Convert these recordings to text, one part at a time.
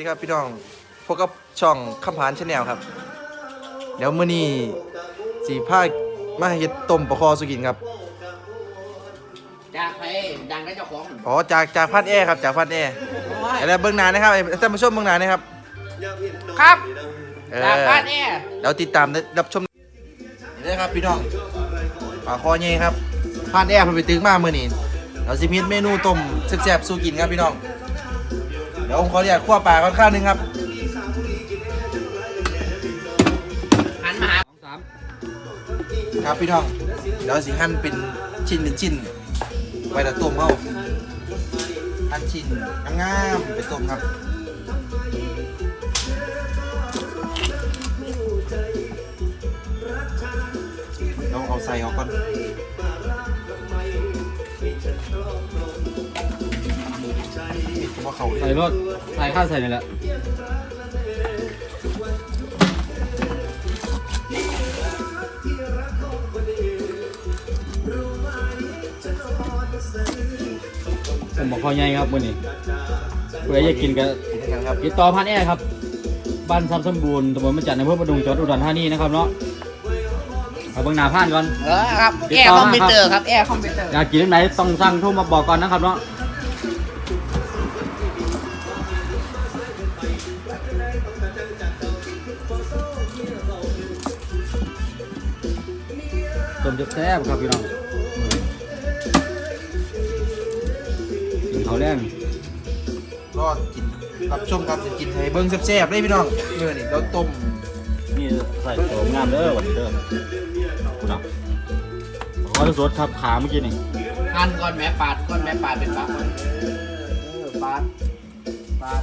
ดีครับพี่น้องพบกับช่องคำพานชาแนลครับ เดี๋ยวมื้อนี้สีผ้ามาเฮ็ดต้มปลาคอสุกินครับจากไปดังได้เจ้าของอ๋อจากจากพัดแอร์ครับจากพัดแอร์อะไรเบื้องหน้านะครับไอ้ท่านผู้ชมเบื้องหน้านะครับ ครับเอจากอบ้านแอร์เดี๋ยวติดตามได้รับชมนี่นะครับพี่น้องปลาคอใหญ่ครับพัดแอร์เพิ่นไปตึกมามื้อนี้เราสิมีเมนูต้มแซ่บๆสู่กินครับพี่น้องเดี๋ยวผมขออนุญาตคั่วปลาก่อนข้าวหนึงครับหันมาหาครับพี่น้องเดี๋ยวสิหั่นเป็นชิ้นเป็นชิ้นไว้แต่ต้มเอาหั่นชิ้นงามๆไปต้มครับเราเอาใส่ออกก่อน ว่าเขาใส่รถใส่ข้าวใส่นี่แหละผมบอกคอใหญ่ครับวันนี้เพื่ออยากกินกับครับติดต่อพันแอร์ครับ บ้านซ้ำสมบูรณ์ตำบลมันจัดในอำเภอประดุงจังหวัดอุดรธานีนะครับเนาะเอาเบิ่งหน้าผ่านก่อนเออครับติดแอต่ร์อคอมมาพิวครับเตอร์ครับ แอร์คอมพิวเตอร์ อยากกินที่ไหนต้องสั่งโทรมาบอกก่อนนะครับเนาะ ต้มแซ่บๆครับพี่น้องกินข้าวแรงก็กินรับชมครับจะกินให้เบิ้งแซ่บๆเลยพี่น้องเมื่อนี่เราต้มนี่ใส่โฉมงามเด้อวันนี้เด้อคุณอะขอสดครับขาเมื่อกี้นี่หันก่อนแม่ปาดก่อนแม่ปาดเป็นปาดก่อนเออปาดปาด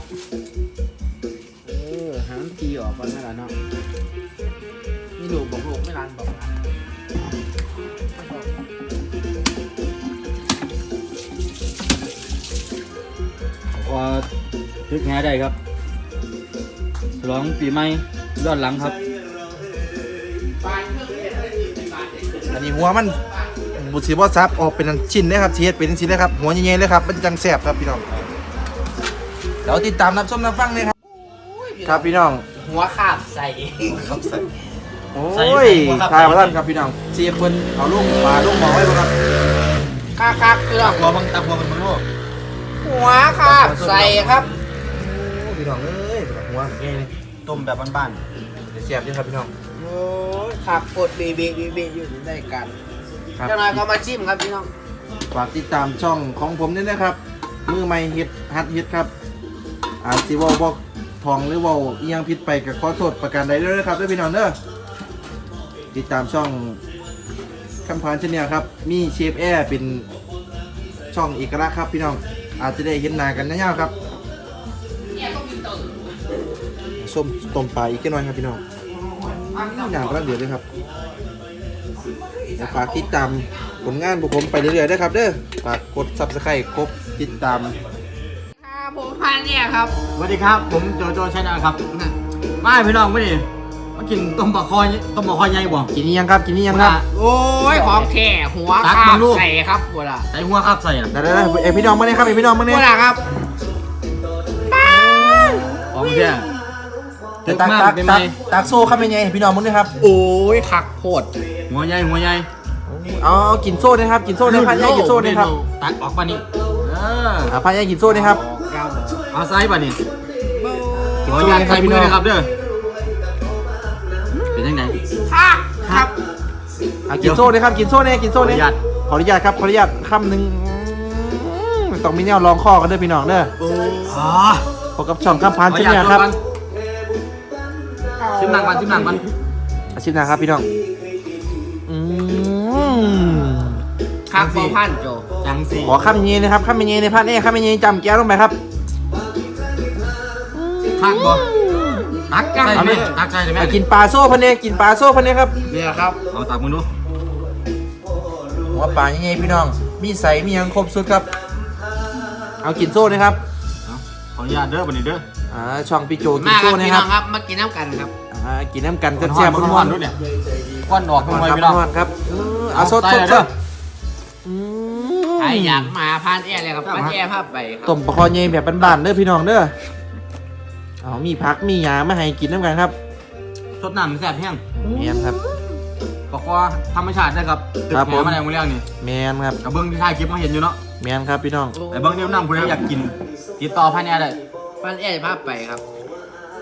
เออหางตีออกก่อนนั่นแหละเนาะนี่ลูกบอกลูกไม่รันบอกรัน ขอทึกแฮได้ครับฉลองปีใหม่ย้อนหลังครับปาดเครื่องเทศอะไรดีเป็นปาดได้อันนี้หัวมันบุษีบอซับออกเป็นชิ้นนะครับเทียดเป็นชิ้นนะครับ หัวใหญ่ๆเลยครับมันจังแซ่บครับพี่น้องเดี๋ยวติดตามรับชมรับฟังเลยครับ ครับพี่น้อง หัวขาดใส่ครับใส่โอ้ใส่ยใส่หัวครับทายมาท่านครับพี่น้องเสียเพิ่นเอาลูกปลาลูกหมอไว้บ่ครับคาคาเกลือหัวบังตาหัวมันมันลูกหัวขาดใส่ครับโอ้พี่น้องเอ้ยหัวแก่เลยต้มแบบบ้านเสียบดีครับพี่น้องโอ้ยขับกดบีบีบีบีอยู่ในกันครับเจ้านายก็มาชิมครับพี่น้องฝากติดตามช่องของผมด้วยนะครับ มือใหม่เฮ็ดฮัดเฮ็ดครับ อาจสิเว้าบอกทองหรือเว้าอีหยังผิดไปก็ขอโทษประการใดด้วยนะครับด้วยพี่น้องเด้อติดตามช่องคำพานชาแนลครับ มีเชฟแอร์เป็นช่องเอกลักษณ์ครับพี่น้อง อาจจะได้เห็นหน้ากันยาวๆครับส้มต้มปลาอีกแค่น้อยครับพี่น้องอย่างกำลังเดือดเลยครับแล้วฝากติดตามผลงานพวกผมไปเรื่อยๆด้วยครับ เด้อฝากกด subscribe ครบติดตามครับผมพันเนี่ยครับๆสวัสดีครับ ผมโจโจชัยนะครับมาพี่น้องไม่ดิ มากินต้มปลาคอยต้มปลาคอยใหญ่บ่ กินนี่ยังครับ กินนี่ยังครับ โอ้ยของแท้หัวตักขามาด Dạ. ลูก ใส่ครับบัวละใส่หัวครับใส่น่ะเดี๋ยวๆๆเอยพี่น้องมาเนี่ยครับเอยพี่น้องมาเนี่ยบัวละครับของแท้เดี๋ยวตักมากตักได้ไหมตักตักโซ่ครับเป็นไงพี่น้องมึงเนี่ยครับโอ้ยขักโคตรหัวใหญ่หัวใหญ่เอาเอากินโซ่นะครับ กินโซ่ในพันย่ากินโซ่นะครับตักออกปะนี่เอออ่าพันย่ากินโซ่นะครับ ครับเอาใส่ปะนี่กินขออโซ่นุญาตนะคใส่รับมืพี่อน้องนะครับเด้อ เป็นยังไงคักครับอ่ากินโซ่นะครับกินโซ่เนี่ยกินขอโซ่อนุเนี่ยญาต ขออนุญาตครับขออนุญาตคำหนึ่งอืมต้องมีแนวรองข้อกันเด้อพี่น้องเด้ออ๋อพบกับช่องข้ามพานขออชิ้นุนญาตเนี่ยครับชิมหนังมันชิมหนังมันอาชิ้นนะครับพี่น้องอืมคักพอพันโจจังสิขอข้ามเย็นนะครับข้ามเย็นในพันเอ้ข้ามเย็นจำแก้วลงไปครับคักบ่ ตักใส่ไหมตักใส่ไหมอะกินปลาโซ่พันเอ้กินปลาโซ่พันเอ้ครับเบียร์ครับเอาตักมึงดูหัวปลาเงี้ยพี่น้อง มีใสมีหยังครบสุดครับ เอากินโซ่นะครับเอาขออนุญาตเด้อบันนี้เด้ออ่าช่องพี่โจกินมาคโซ่รับนะพี่คน้รัอบงครับมากินน้ำกันครับอ่ากินน้ำกันก้อนแซ่บๆก้ม้วนๆๆด้วยเนี่ยก้อนออกม้ทำวนไมๆครับพี่น้องม้วนๆครับเออเอาสดใส่สดเลยสเด้อดอืมใครอยากมาพันแอร์เลยครับพันแอร์ภาพไปครับต้มปลาคอเย็นแบบบ้านๆเด้อพี่น้องเด้อ เอามีพักมียามาให้กินน้ำกันครับสดน้ำมันแซ่บแห้งแมนครับ บอกว่าธรรมชาตินะครับตึกครับแหผม มาแรงมือเรื่องนี่แมนครับกับเบิ้งที่ถ่ายคลิปมาเห็นอยู่เนาะแมนครับพี่น้องไอ้เบิ้งเดี๋ยวน้ำคุณอยากกิน ติดต่อภายในอะไรบ้านแอร์พาไปครับ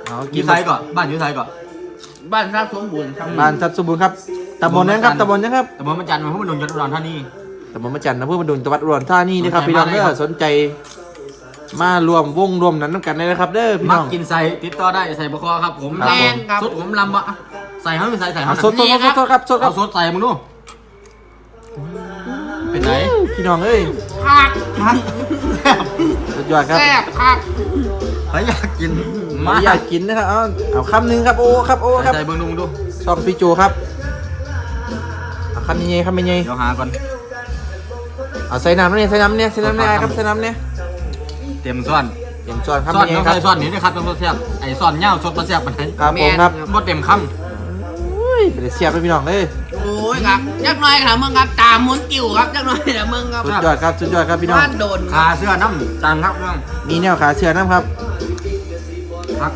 เอาอกินยู่ไซก่อนบ้านอยู่ไซก่อน บ้านท่าสมบูรณ์ครับ บ้านสัตว์สมบูรณ์ครับตำบลนั้นครับตำบลนั้นครับแต่เมื่อมันจันทร์มันเพิ่งมาลงจันทร์อุดรธานี ตำบลมะจันทร์อำเภอมาดุนจังหวัดอุดรธานีนะครับสนใจพี่น้องมาได้เด้ครัอบสนใจ มารวมวงรวมนั้นน้ำกันได้นะครับ เด้อพี่มัน้กองกินไซติดต่อได้ใส่บะคอครับผมครับแม่นครับสดผมลำบะใส่เขาไม่ใส่ใส่เอาเขาสดสดสดสดครับสดครัเอาบสดใส่มึงดูเป็นไหนพี่น้องเอ้ยคักสุดยอดครับแซ่บคักใครอยากกินมาอยากกินนะครับเอาเอาคำหนึ่งครับโอ้ครับโอ้ครับใส่เบิ้งดูมึงดูช่องพี่โจครับเอาคำยังไงคำยังไงเดี๋ยวหาก่อนเอาใส่น้ำเนี่ยใส่น้ำเนี่ยใส่น้ำเนี่ยครับใส่น้ำเนี่ย เตรียมซ่อนเตรียมช้อนคำซ่อนยังไงต้องครับใส่ซ่อนนี่นะครับต้องเสียบไอ้ซ่อนเง่าสดมาเสียบมันไหนครับผมครับบ่เต็มคอุ้ยเป็นเสียบเลยพี่น้องเลยโอ้ยครับจักหน่อยครับมึงครับตามหมุนกิ่วครับจักหน่อยนะมึงครับสุดยอดครับสุดยอดครับพี่น้อง บ้านโดนำครัขาบเสื้อน้ำตังครับเรื่องมีแนวขาเชือน้ำครับ พัก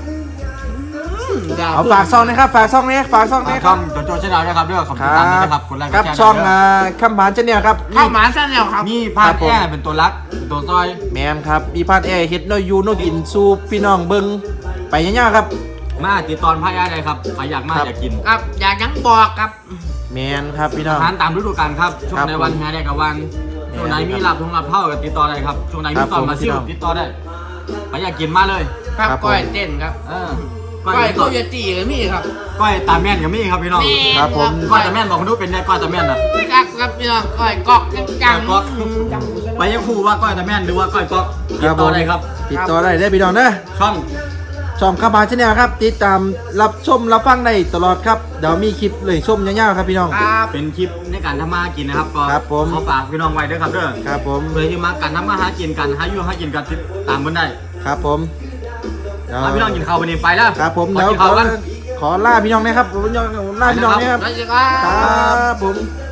ดาวเอาฝากซองนะครับฝากซองเนี่ยฝากซองฝาเนี่กยคช่รัอบงโจโจชแนลนะครับเรื่องขอบคคุณรัตามนี้บนะครับกดไลค์กครัดบแชร์ช่องด้วยอ่าคำผานเจเนียครับเข้าหมาซะแล้วครับมีพาครัดบผมแอร์เป็นตัวรักเป็นตัวซอย แมนครับมีพานแอร์เฮ็ดโนยูโนกินซูพี่น้องเบิ้งไปย่าๆครับ มาติดตอนพายาได้ครับใครอยากมาครับ อยากกินครับ อยากยังบอกครับแมนครับพี่น้องอาหารตามฤดูกาลครับ ช่วครังบในวันผมงานได้กับวันแม่ช่วงไหนครับมีหลับทงหลับเท่ากับติดต่อได้ครับ ช่วงไหนครัมีบตอนผมมาซิ่วพี่น้องติดต่อได้ใครอยากกินมาเลย ครับครับผม ก้อยเต้นครับ เออ ก้อยเขาจะจีกันมี่ครับก้อยตาแม่นกับมี่ครับพี่น้องนี่ครับผมก้อยตาแม่นบอกคุณดูเป็นไงก้อยตาแม่นน่ะครับครับพี่น้องก้อยกอกจังจังก้อยก๊อกไปยังคู่ว่าก้อยตาแม่นหรือว่าก้อยก๊อกติดต่อได้ครับติดต่อได้ได้อพี่น้องเด้อช่องช่องคำผานเจเนียครับติดตามรับชมรับฟังได้ตลอดครับเดี๋ยวมีคลิปเลยชมยาวๆครับพี่น้องครับเป็นคลิปในการทำมาหากินนะครับก็ครับผมขอฝากพี่น้องไว้ด้วยครับเด้อครับผมเลยที่มาการทำมาหากินกันหาอยู่หากินกันติดตามกันได้ครับผม เดี๋ยวมาพี่น้องกินข้าววันนี้ไปแล้วครับผมขอเดี๋ยวกินขอข้าวกันขอล่าพี่น้องนะครับผมขอล่าพี่น้องนะครับสวัสดีครัครับบผม